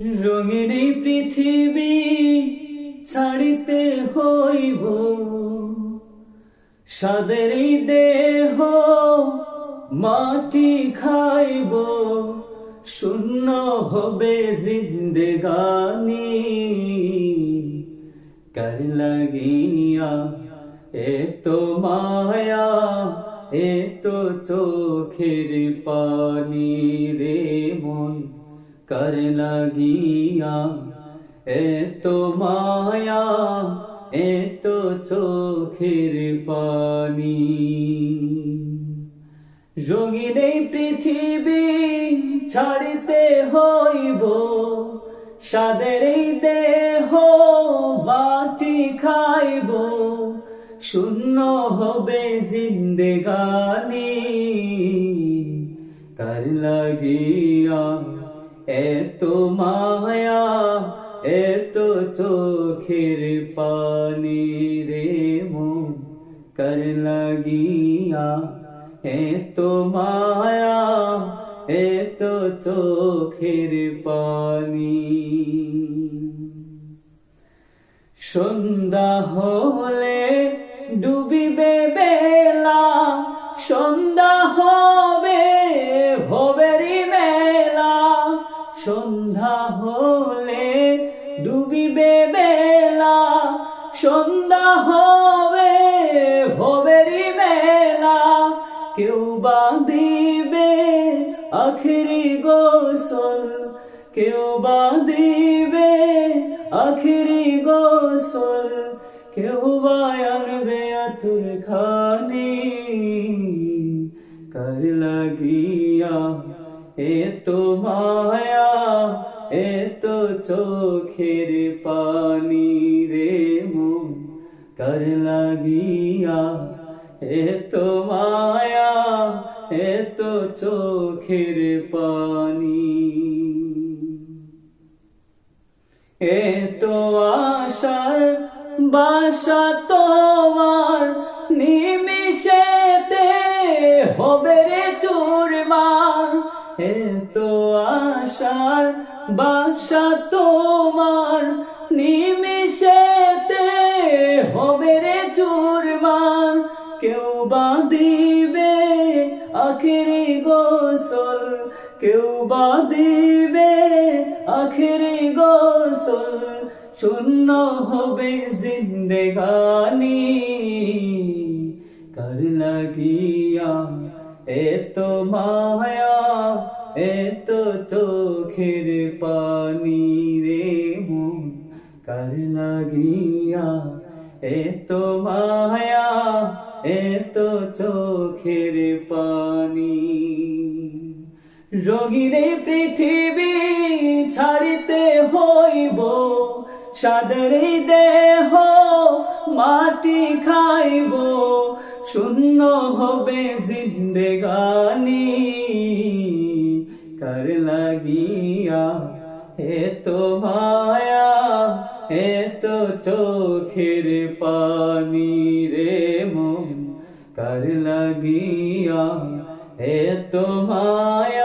রঙিন পৃথিবী ছাড়িতে হইব। সাদের দেহ মাটি খাইব। শূন্য হবে জিন্দেগানি। কার লাগিয়া এত মায়া, এত চোখের পানি রে মন। কার লাগিয়া এত মায়া এত চোখের পানি রঙিন এই পৃথিবী ছাড়িতে হইব সাদের এই দেহ মাটি খাইব। শূন্য হবে জিন্দেগানি। কার লাগিয়া এত মায়া, এত চোখের পানি রে মন কর লাগিয়া। এত মায়া, এত চোখের পানি। সন্ধ্যা হলে ডুবিবে বেলা, সন্ধ্যা হবে সন্ধ্যা হলে ডুবিবে বেলা, সন্ধ্যা হবে ভবেরি বেলা। কেউ বা দিবে আখরি গোসল, কেউ বা দিবে আখরি গোসল, কেউ বা আনবে আতুর খানি। কর লাগিয়া এ তো মায়া, এ তো চোখের পানি রে মন। কর লাগিয়া, এ তো মায়া, এ তো চোখের পানি। এ তো আশার বাসা তোমার নিমিশেতে হবে এ তো আশার বাসা তোমার নিমিশেতে হবে রে চুরমার। কেউ বা দিবে আখেরি গোসল, কেউ বা দিবে আখেরি গোসল। শূন্য হবে জিন্দেগানি, কর লাগিয়া এত মায়া, এত চোখের পানি রে মন, কর লাগিয়া? এত মায়া, এত চোখের পানি। রোগীরে পৃথিবী ছাড়িতে হইব, সাদের দেহ মাটি খাইব। শূন্য হবে জিন্দেগানি। কর লাগিয়া এত মায়া, এত চোখের পানি রে মন। কর লাগিয়া এত মায়া